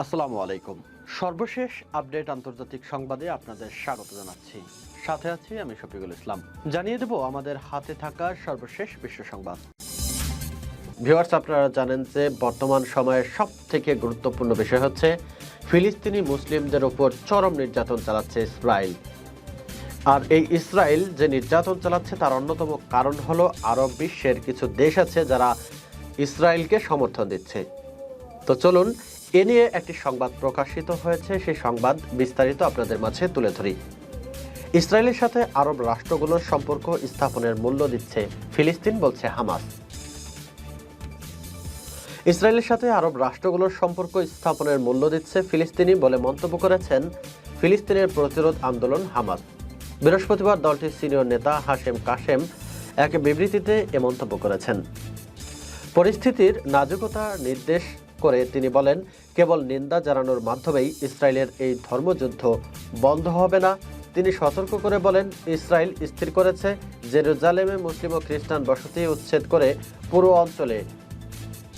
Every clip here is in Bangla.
আসসালামু আলাইকুম। সর্বশেষ আপডেট আন্তর্জাতিক সংবাদে আপনাদের স্বাগত জানাচ্ছি। সাথে আছি আমি শফিকুল ইসলাম। জানিয়ে দেব আমাদের হাতে থাকা সর্বশেষ বিশ্ব সংবাদ। ভিউয়ার্স, আপনারা জানেন যে বর্তমান সময়ের সব থেকে গুরুত্বপূর্ণ বিষয় হচ্ছে, ফিলিস্তিনি মুসলিমদের উপর চরম নির্যাতন চালাচ্ছে ইসরায়েল। আর এই ইসরায়েল যে নির্যাতন চালাচ্ছে, তার অন্যতম কারণ হলো, আরব বিশ্বের কিছু দেশ আছে যারা ইসরায়েলকে সমর্থন দিচ্ছে। তো চলুন এ নিয়ে একটি সংবাদ প্রকাশিত হয়েছে। সেই সংবাদ বিস্তারিত আপনাদের মাঝে তুলে ধরি। ইসরায়েলের সাথে আরব রাষ্ট্রগুলোর সম্পর্ক স্থাপনের মূল্য দিচ্ছে ফিলিস্তিন, বলছে হামাস। ইসরায়েলের সাথে আরব রাষ্ট্রগুলোর সম্পর্ক স্থাপনের মূল্য দিচ্ছে ফিলিস্তিনি বলে মন্তব্য করেছেন ফিলিস্তিনের প্রতিরোধ আন্দোলন হামাস। বৃহস্পতিবার দলটির সিনিয়র নেতা হাশেম কাশেম এক বিবৃতিতে এ মন্তব্য করেছেন। পরিস্থিতির নাজুকতা নির্দেশ করে তিনি বলেন, কেবল নিন্দা জানানোর মাধ্যমেই ইসরায়েলের এই ধর্মযুদ্ধ বন্ধ হবে না। তিনি সতর্ক করে বলেন, ইসরায়েল স্থির করেছে, জেরুজালেমে মুসলিম ও খ্রিস্টান বসতি উচ্ছেদ করে পুরো অঞ্চলে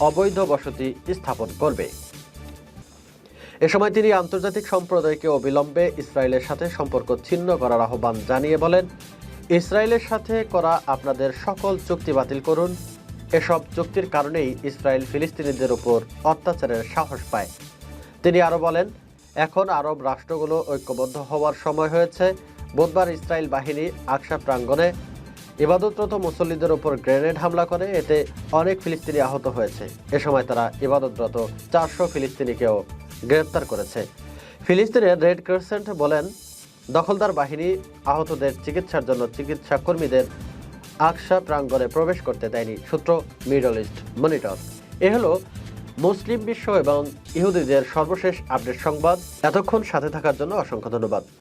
অবৈধ বসতি স্থাপন করবে। এ সময় তিনি আন্তর্জাতিক সম্প্রদায়কে অবিলম্বে ইসরায়েলের সাথে সম্পর্ক ছিন্ন করার আহ্বান জানিয়ে বলেন, ইসরায়েলের সাথে করা আপনাদের সকল চুক্তি বাতিল করুন। এসব চুক্তির কারণেই ইসরায়েল ফিলিস্তিনিদের উপর অত্যাচারের সাহস পায়। তিনি আরও বলেন, এখন আরব রাষ্ট্রগুলো ঐক্যবদ্ধ হওয়ার সময় হয়েছে। বুধবার ইসরায়েল বাহিনী আকসা প্রাঙ্গণে ইবাদতরত মুসল্লিদের উপর গ্রেনেড হামলা করে। এতে অনেক ফিলিস্তিনি আহত হয়েছে। এ সময় তারা ইবাদতরত চারশো ফিলিস্তিনিকেও গ্রেপ্তার করেছে। ফিলিস্তিনের রেড ক্রিসেন্ট বলেন, দখলদার বাহিনী আহতদের চিকিৎসার জন্য চিকিৎসা কর্মীদের আকসা প্রাঙ্গণে প্রবেশ করতে দেয়নি সূত্র মিডল ইস্ট মনিটর। এ হলো মুসলিম বিশ্ব এবং ইহুদিদের সর্বশেষ আপডেট সংবাদ। এতক্ষণ সাথে থাকার জন্য অসংখ্য ধন্যবাদ।